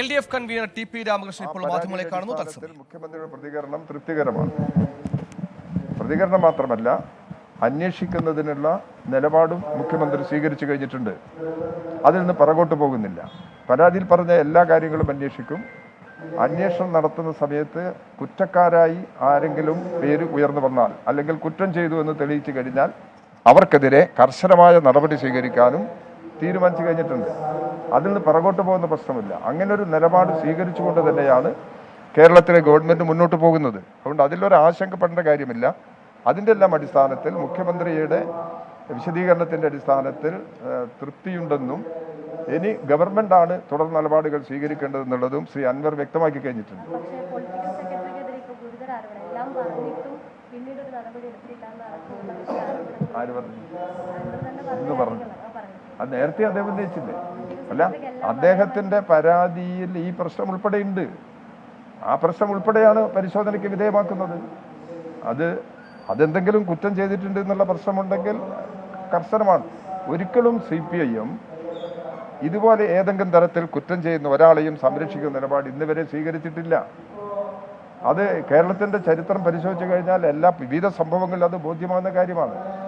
L D F convener T P Ramakrishnan ഇപ്പോൾ മാധ്യമങ്ങളെ കാണുന്നു തത്സമയം. മുഖ്യമന്ത്രിയുടെ പ്രതികരണം തൃപ്തികരമാണ്. പ്രതികരണം മാത്രമല്ല അന്വേഷിക്കുന്നതിനുള്ള നിലപാടും മുഖ്യമന്ത്രി സ്വീകരിച്ചു കഴിഞ്ഞിട്ടുണ്ട്. അതിൽ നിന്ന് പുറകോട്ട് പോകുന്നില്ല. പരാതിയിൽ പറഞ്ഞ എല്ലാ കാര്യങ്ങളും അന്വേഷിക്കും. അന്വേഷണം നടത്തുന്ന സമയത്ത് കുറ്റക്കാരായി ആരെങ്കിലും പേര് ഉയർന്നു വന്നാൽ അല്ലെങ്കിൽ കുറ്റം ചെയ്തു എന്ന് തെളിയിച്ചു കഴിഞ്ഞാൽ അവർക്കെതിരെ കർശനമായ നടപടി സ്വീകരിക്കാനും തീരുമാനിച്ചു കഴിഞ്ഞിട്ടുണ്ട്. അതിൽ നിന്ന് പിറകോട്ട് പോകുന്ന പ്രശ്നമില്ല. അങ്ങനെ ഒരു നിലപാട് സ്വീകരിച്ചുകൊണ്ട് തന്നെയാണ് കേരളത്തിലെ ഗവൺമെന്റ് മുന്നോട്ട് പോകുന്നത്. അതുകൊണ്ട് അതിലൊരു ആശങ്കപ്പെടേണ്ട കാര്യമില്ല. അതിന്റെ എല്ലാം അടിസ്ഥാനത്തിൽ മുഖ്യമന്ത്രിയുടെ വിശദീകരണത്തിന്റെ അടിസ്ഥാനത്തിൽ തൃപ്തിയുണ്ടെന്നും ഇനി ഗവൺമെന്റ് ആണ് തുടർ നിലപാടുകൾ സ്വീകരിക്കേണ്ടതെന്നുള്ളതും ശ്രീ അൻവർ വ്യക്തമാക്കി കഴിഞ്ഞിട്ടുണ്ട്. ആര് പറഞ്ഞു? ആ പറഞ്ഞു. അത് നേരത്തെ അദ്ദേഹം ഉന്നയിച്ചില്ലേ? അല്ല അദ്ദേഹത്തിന്റെ പരാതിയിൽ ഈ പ്രശ്നം ഉൾപ്പെടെയുണ്ട്. ആ പ്രശ്നം ഉൾപ്പെടെയാണ് പരിശോധനയ്ക്ക് വിധേയമാക്കുന്നത്. അത് അതെന്തെങ്കിലും കുറ്റം ചെയ്തിട്ടുണ്ട് എന്നുള്ള പ്രശ്നമുണ്ടെങ്കിൽ കർശനമാണ്. ഒരിക്കലും സി പി ഐ എം ഇതുപോലെ ഏതെങ്കിലും തരത്തിൽ കുറ്റം ചെയ്യുന്ന ഒരാളെയും സംരക്ഷിക്കുന്ന നിലപാട് ഇന്ന് വരെ സ്വീകരിച്ചിട്ടില്ല. അത് കേരളത്തിന്റെ ചരിത്രം പരിശോധിച്ചു കഴിഞ്ഞാൽ എല്ലാ വിവിധ സംഭവങ്ങളിൽ അത് ബോധ്യമാകുന്ന കാര്യമാണ്.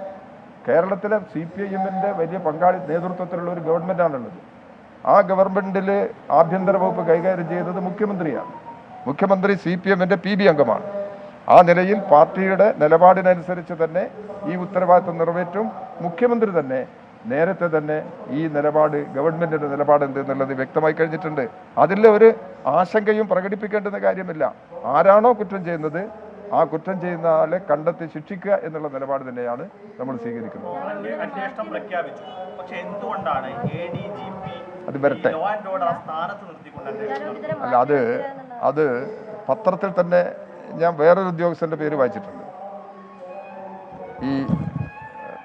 കേരളത്തിലെ സി പി ഐ എമ്മിന്റെ വലിയ പങ്കാളി നേതൃത്വത്തിലുള്ള ഒരു ഗവൺമെന്റാണുള്ളത് ആ ഗവൺമെന്റിൽ ആഭ്യന്തര വകുപ്പ് കൈകാര്യം ചെയ്തത് മുഖ്യമന്ത്രിയാണ്. മുഖ്യമന്ത്രി സി പി എമ്മിന്റെ പി ബി അംഗമാണ്. ആ നിലയിൽ പാർട്ടിയുടെ നിലപാടിനനുസരിച്ച് തന്നെ ഈ ഉത്തരവാദിത്വം നിറവേറ്റും. മുഖ്യമന്ത്രി തന്നെ നേരത്തെ തന്നെ ഈ നിലപാട് ഗവൺമെന്റിന്റെ നിലപാട് എന്ത് എന്നുള്ളത് വ്യക്തമായി കഴിഞ്ഞിട്ടുണ്ട്. അതിൽ ഒരു ആശങ്കയും പ്രകടിപ്പിക്കേണ്ടുന്ന കാര്യമില്ല. ആരാണോ കുറ്റം ചെയ്യുന്നത് ആ കുറ്റം ചെയ്യുന്ന ആളെ കണ്ടെത്തി ശിക്ഷിക്കുക എന്നുള്ള നിലപാട് തന്നെയാണ് നമ്മൾ സ്വീകരിക്കുന്നത്. അത് വരട്ടെ. അല്ല അത് അത് പത്രത്തിൽ തന്നെ ഞാൻ വേറൊരു ഉദ്യോഗസ്ഥന്റെ പേര് വായിച്ചിട്ടുണ്ട്. ഈ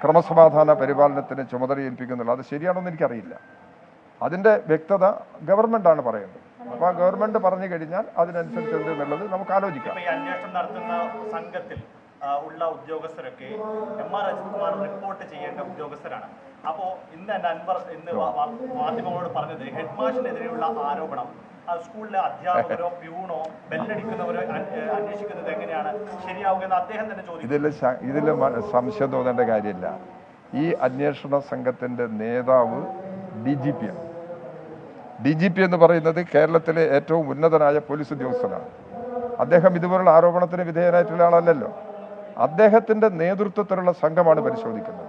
ക്രമസമാധാന പരിപാലനത്തിന് ചുമതല ഏൽപ്പിക്കുന്നുള്ള അത് ശരിയാണെന്ന് എനിക്കറിയില്ല. അതിന്റെ വ്യക്തത ഗവൺമെന്റാണ് പറയേണ്ടത് അപ്പൊ ആ ഗവൺമെന്റ് പറഞ്ഞു കഴിഞ്ഞാൽ അതിനനുസരിച്ച് എന്ത് എന്നുള്ളത് നമുക്ക് ആലോചിക്കാം. ഈ അന്വേഷണം നടത്തുന്ന സംഘത്തിൽ ആ, ഉള്ള ഉദ്യോഗസ്ഥരൊക്കെ M R Ajith Kumar report ചെയ്യേണ്ട ഉദ്യോഗസ്ഥരാണ്. അപ്പോ ഇന്ന് തന്നെ അൻവർ ഇന്ന് വാ- വാ- മാധ്യമങ്ങളോട് പറഞ്ഞത് ഹെഡ് മാഷിനെതിരെയുള്ള ആരോപണം. ആ, സ്കൂളിലെ അധ്യാപകരോ പ്യൂണോ ബെല്ലടിക്കുന്നവരോ അൻ- ഏ, അന്വേഷിക്കുന്നത് എങ്ങനെയാണ്? ശരിയാവുക എന്ന് അദ്ദേഹം തന്നെ ചോദിച്ചു. ഇതിൽ ഇതിൽ സംശയം തോന്നേണ്ട കാര്യമില്ല. ഈ അന്വേഷണ സംഘത്തിന്റെ നേതാവ് ഡി ജി പി ആണ്. ഡി ജി പി എന്ന് പറയുന്നത് കേരളത്തിലെ ഏറ്റവും ഉന്നതനായ പോലീസ് ഉദ്യോഗസ്ഥനാണ്. അദ്ദേഹം ഇതുപോലുള്ള ആരോപണത്തിന് വിധേയനായിട്ടുള്ള ആളല്ലല്ലോ. അദ്ദേഹത്തിന്റെ നേതൃത്വത്തിലുള്ള സംഘമാണ് പരിശോധിക്കുന്നത്.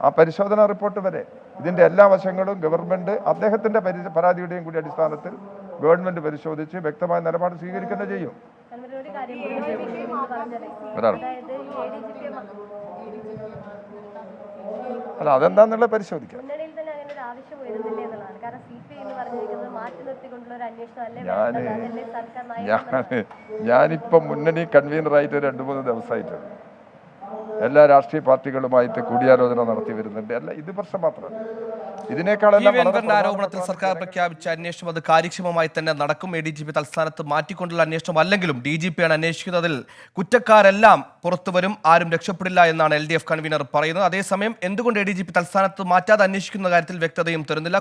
ആ പരിശോധനാ റിപ്പോർട്ട് വരെ ഇതിന്റെ എല്ലാ വശങ്ങളും ഗവൺമെന്റ് അദ്ദേഹത്തിന്റെ പരി- പരാതിയുടെയും കൂടി അടിസ്ഥാനത്തിൽ ഗവൺമെന്റ് പരിശോധിച്ച് വ്യക്തമായ നിലപാട് സ്വീകരിക്കുന്നത് ചെയ്യും. അല്ല അതെന്താന്നുള്ളത് പരിശോധിക്കാം. കാരണം സി പി ഐ എന്ന് പറഞ്ഞിരിക്കുന്നത് മാറ്റി നിർത്തിക്കൊണ്ടുള്ള ഒരു അന്വേഷണം അല്ലേ ഞാൻ വേണ്ടത്? അതല്ലേ സർക്കാർ നയം ഞാൻ ഞാനിപ്പം മുന്നണി കൺവീനറായിട്ട് രണ്ട് മൂന്ന് ദിവസമായിട്ടുണ്ട് എല്ലാ രാഷ്ട്രീയ പാർട്ടികളുമായിട്ട് കൂടിയാലോചന നടത്തി വരുന്നുണ്ട്. അല്ല ഇത് പ്രശ്നം മാത്രമല്ല ഇതിനേക്കാളെല്ലാം വളരെ ആരോപണത്തിൽ പ്രധാനപ്പെട്ട സർക്കാർ പ്രഖ്യാപിച്ച അന്വേഷണം അത് കാര്യക്ഷമമായി തന്നെ നടക്കും. എ ഡി ജി പി തൽസ്ഥാനത്ത് മാറ്റിക്കൊണ്ടുള്ള അന്വേഷണം അല്ലെങ്കിലും ഡി ജി പിയാണ് അന്വേഷിക്കുന്നതിൽ കുറ്റക്കാരെല്ലാം പുറത്തുവരും ആരും രക്ഷപ്പെടില്ല എന്നാണ് എൽ ഡി എഫ് കൺവീനർ പറയുന്നത്. അതേസമയം എന്തുകൊണ്ട് എ ഡി ജി പി തൽസ്ഥാനത്ത് മാറ്റാതെ അന്വേഷിക്കുന്ന കാര്യത്തിൽ വ്യക്തതയും തരുന്നില്ല?